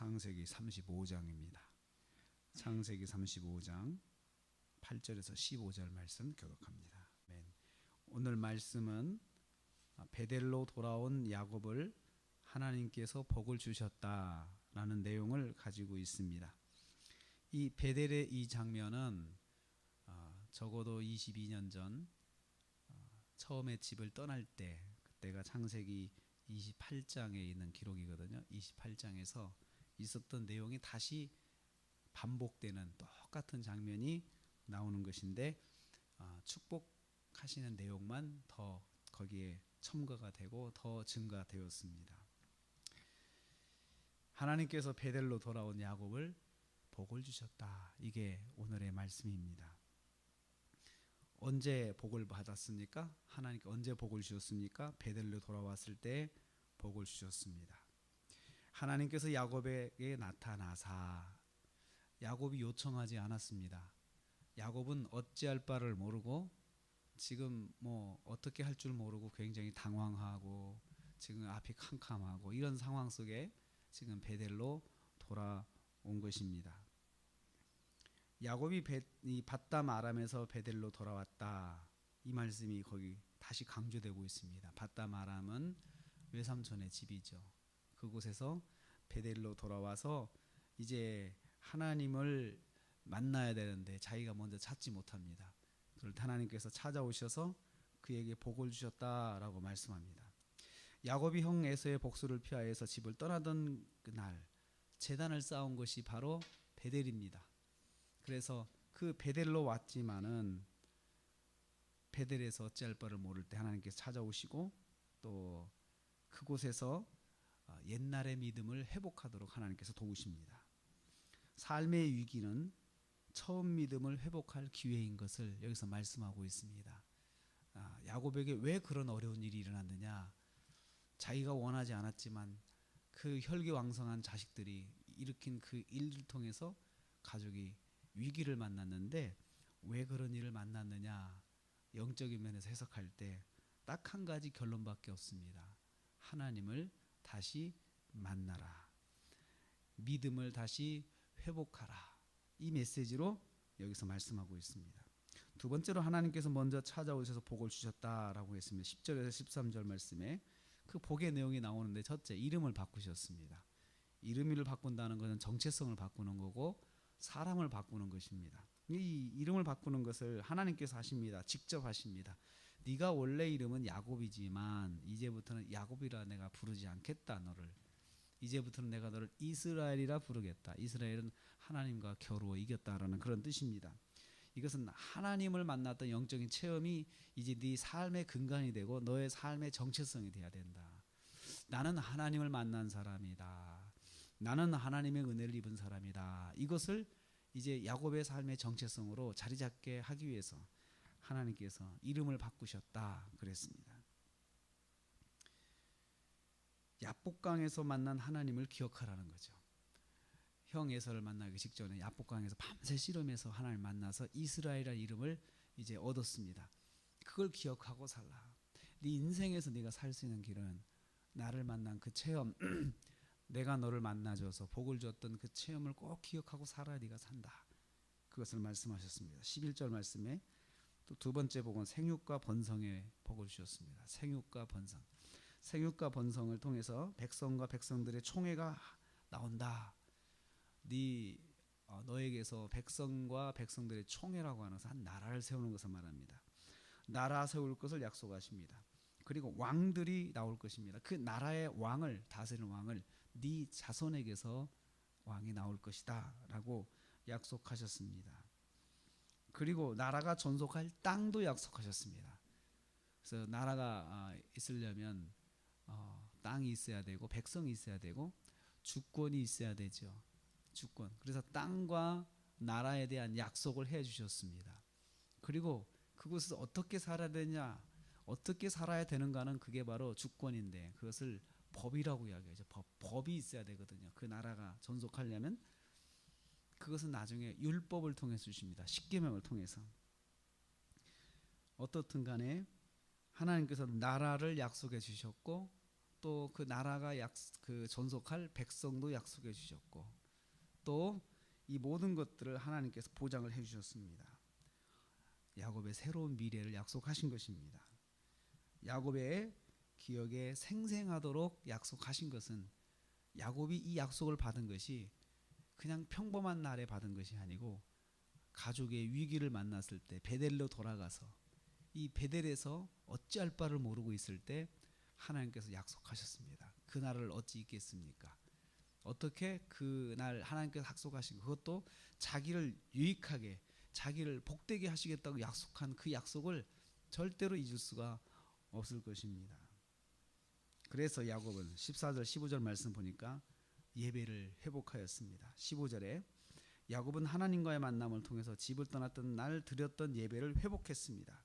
창세기 35장입니다. 창세기 35장 8절에서 15절 말씀 교독합니다. 오늘 말씀은 베델로 돌아온 야곱을 하나님께서 복을 주셨다라는 내용을 가지고 있습니다. 이 베델의 이 장면은 어, 적어도 22년 전 어, 처음에 집을 떠날 때 그때가 창세기 28장에 있는 기록이거든요. 28장에서 있었던 내용이 다시 반복되는 똑같은 장면이 나오는 것인데 어, 축복하시는 내용만 더 거기에 첨가가 되고 더 증가되었습니다. 하나님께서 베델로 돌아온 야곱을 복을 주셨다. 이게 오늘의 말씀입니다. 언제 복을 받았습니까? 하나님께 언제 복을 주셨습니까? 베델로 돌아왔을 때 복을 주셨습니다. 하나님께서 야곱에게 나타나사 야곱이 요청하지 않았습니다. 야곱은 어찌할 바를 모르고 지금 뭐 어떻게 할 줄 모르고 굉장히 당황하고 지금 앞이 캄캄하고 이런 상황 속에 지금 베델로 돌아온 것입니다. 야곱이 바담 아람에서 베델로 돌아왔다. 이 말씀이 거기 다시 강조되고 있습니다. 바담 아람은 외삼촌의 집이죠. 그곳에서 베델로 돌아와서 이제 하나님을 만나야 되는데 자기가 먼저 찾지 못합니다. 그럴 때 하나님께서 찾아오셔서 그에게 복을 주셨다라고 말씀합니다. 야곱이 형 에서의 복수를 피하여서 집을 떠나던 그날 재단을 쌓은 것이 바로 베델입니다. 그래서 그 베델로 왔지만은 베델에서 어찌할 바를 모를 때 하나님께서 찾아오시고 또 그곳에서 어, 옛날의 믿음을 회복하도록 하나님께서 도우십니다. 삶의 위기는 처음 믿음을 회복할 기회인 것을 여기서 말씀하고 있습니다. 아, 야곱에게 왜 그런 어려운 일이 일어났느냐? 자기가 원하지 않았지만 그 혈기왕성한 자식들이 일으킨 그 일을 통해서 가족이 위기를 만났는데 왜 그런 일을 만났느냐? 영적인 면에서 해석할 때 딱 한 가지 결론밖에 없습니다. 하나님을 다시 만나라. 믿음을 다시 회복하라. 이 메시지로 여기서 말씀하고 있습니다. 두 번째로 하나님께서 먼저 찾아오셔서 복을 주셨다라고 했습니다. 10절에서 13절 말씀에 그 복의 내용이 나오는데 첫째 이름을 바꾸셨습니다. 이름을 바꾼다는 것은 정체성을 바꾸는 거고 사람을 바꾸는 것입니다. 이 이름을 바꾸는 것을 하나님께서 하십니다. 직접 하십니다. 네가 원래 이름은 야곱이지만 이제부터는 야곱이라 내가 부르지 않겠다 너를. 이제부터는 내가 너를 이스라엘이라 부르겠다. 이스라엘은 하나님과 겨루어 이겼다라는 그런 뜻입니다. 이것은 하나님을 만났던 영적인 체험이 이제 네 삶의 근간이 되고 너의 삶의 정체성이 돼야 된다. 나는 하나님을 만난 사람이다. 나는 하나님의 은혜를 입은 사람이다. 이것을 이제 야곱의 삶의 정체성으로 자리 잡게 하기 위해서 하나님께서 이름을 바꾸셨다 그랬습니다. 야복강에서 만난 하나님을 기억하라는 거죠. 형 에서를 만나기 직전에 야복강에서 밤새 씨름해서 하나님 만나서 이스라엘이라는 이름을 이제 얻었습니다. 그걸 기억하고 살라. 네 인생에서 네가 살 수 있는 길은 나를 만난 그 체험, 내가 너를 만나줘서 복을 줬던 그 체험을 꼭 기억하고 살아야 네가 산다. 그것을 말씀하셨습니다. 11절 말씀에 또 두 번째 복은 생육과 번성의 복을 주셨습니다. 생육과 번성. 생육과 번성을 통해서 백성과 백성들의 총회가 나온다. 네 어, 너에게서 백성과 백성들의 총회라고 하는 한 나라를 세우는 것을 말합니다. 나라 세울 것을 약속하십니다. 그리고 왕들이 나올 것입니다. 그 나라의 왕을 다스리는 왕을 네 자손에게서 왕이 나올 것이다라고 약속하셨습니다. 그리고 나라가 존속할 땅도 약속하셨습니다. 그래서 나라가 아, 있으려면 어, 땅이 있어야 되고 백성이 있어야 되고 주권이 있어야 되죠. 주권. 그래서 땅과 나라에 대한 약속을 해 주셨습니다. 그리고 그곳에서 어떻게 살아야 되냐, 어떻게 살아야 되는가는 그게 바로 주권인데 그것을 법이라고 이야기하죠. 법, 법이 있어야 되거든요. 그 나라가 존속하려면 그것은 나중에 율법을 통해서 주십니다. 십계명을 통해서. 어떻든 간에 하나님께서 나라를 약속해 주셨고 또 그 나라가 약그 존속할 백성도 약속해 주셨고 또 이 모든 것들을 하나님께서 보장을 해 주셨습니다. 야곱의 새로운 미래를 약속하신 것입니다. 야곱의 기억에 생생하도록 약속하신 것은 야곱이 이 약속을 받은 것이 그냥 평범한 날에 받은 것이 아니고 가족의 위기를 만났을 때 베델로 돌아가서 이 베델에서 어찌할 바를 모르고 있을 때 하나님께서 약속하셨습니다. 그 날을 어찌 잊겠습니까? 어떻게 그날 하나님께서 약속하신 것, 그것도 자기를 유익하게 자기를 복되게 하시겠다고 약속한 그 약속을 절대로 잊을 수가 없을 것입니다. 그래서 야곱은 14절 15절 말씀 보니까 예배를 회복하였습니다. 15절에 야곱은 하나님과의 만남을 통해서 집을 떠났던 날 드렸던 예배를 회복했습니다.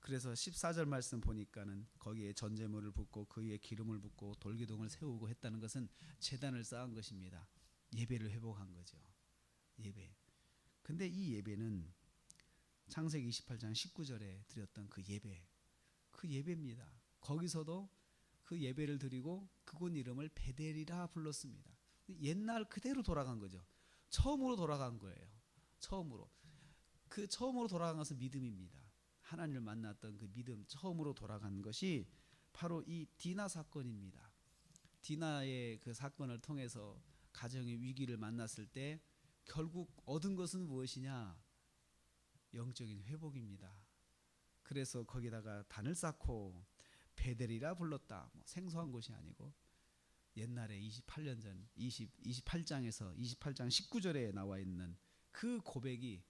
그래서 14절 말씀 보니까는 거기에 전제물을 붓고 그 위에 기름을 붓고 돌기둥을 세우고 했다는 것은 제단을 쌓은 것입니다. 예배를 회복한 거죠. 예배. 근데 이 예배는 창세기 28장 19절에 드렸던 그 예배. 그 예배입니다. 거기서도 그 예배를 드리고 그곳 이름을 베델이라 불렀습니다. 옛날 그대로 돌아간 거죠. 처음으로 돌아간 거예요. 처음으로. 그 처음으로 돌아간 것은 믿음입니다. 하나님을 만났던 그 믿음 처음으로 돌아간 것이 바로 이 디나 사건입니다. 디나의 그 사건을 통해서 가정의 위기를 만났을 때 결국 얻은 것은 무엇이냐? 영적인 회복입니다. 그래서 거기다가 단을 쌓고 베델이라 불렀다. 뭐 생소한 것이 아니고 옛날에 28년 전 20, 28장에서 28장 19절에 나와 있는 그 고백이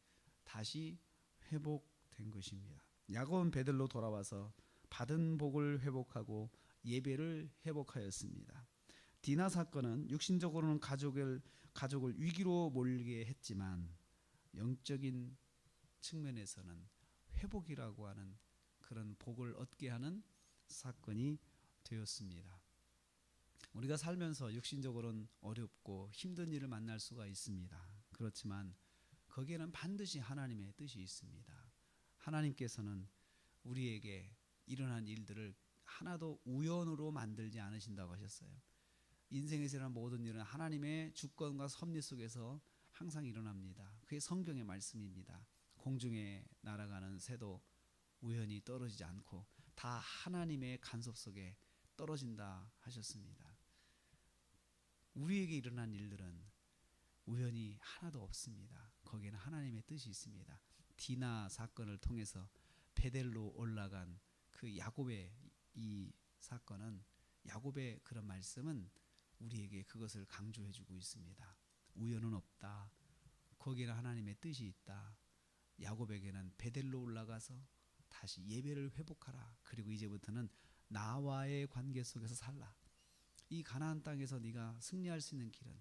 다시 회복된 것입니다. 야곱은 베델로 돌아와서 받은 복을 회복하고 예배를 회복하였습니다. 디나 사건은 육신적으로는 가족을 가족을 위기로 몰게 했지만 영적인 측면에서는 회복이라고 하는 그런 복을 얻게 하는 사건이 되었습니다. 우리가 살면서 육신적으로는 어렵고 힘든 일을 만날 수가 있습니다. 그렇지만 거기에는 반드시 하나님의 뜻이 있습니다. 하나님께서는 우리에게 일어난 일들을 하나도 우연으로 만들지 않으신다고 하셨어요. 인생에서 일어난 모든 일은 하나님의 주권과 섭리 속에서 항상 일어납니다. 그게 성경의 말씀입니다. 공중에 날아가는 새도 우연히 떨어지지 않고 다 하나님의 간섭 속에 떨어진다 하셨습니다. 우리에게 일어난 일들은 우연히 하나도 없습니다. 거기에는 하나님의 뜻이 있습니다. 디나 사건을 통해서 베델로 올라간 그 야곱의 이 사건은 야곱의 그런 말씀은 우리에게 그것을 강조해 주고 있습니다. 우연은 없다. 거기에는 하나님의 뜻이 있다. 야곱에게는 베델로 올라가서 다시 예배를 회복하라. 그리고 이제부터는 나와의 관계 속에서 살라. 이 가나안 땅에서 네가 승리할 수 있는 길은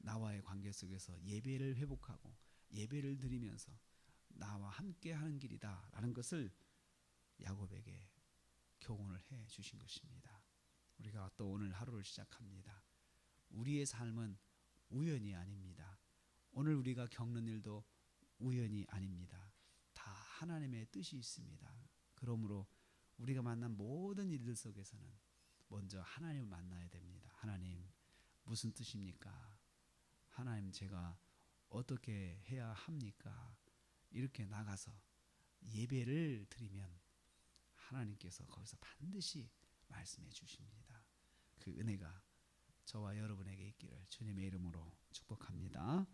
나와의 관계 속에서 예배를 회복하고 예배를 드리면서 나와 함께 하는 길이다라는 것을 야곱에게 교훈을 해 주신 것입니다. 우리가 또 오늘 하루를 시작합니다. 우리의 삶은 우연이 아닙니다. 오늘 우리가 겪는 일도 우연이 아닙니다. 다 하나님의 뜻이 있습니다. 그러므로 우리가 만난 모든 일들 속에서는 먼저 하나님을 만나야 됩니다. 하나님 무슨 뜻입니까? 하나님 제가 어떻게 해야 합니까? 이렇게 나가서 예배를 드리면 하나님께서 거기서 반드시 말씀해 주십니다. 그 은혜가 저와 여러분에게 있기를 주님의 이름으로 축복합니다.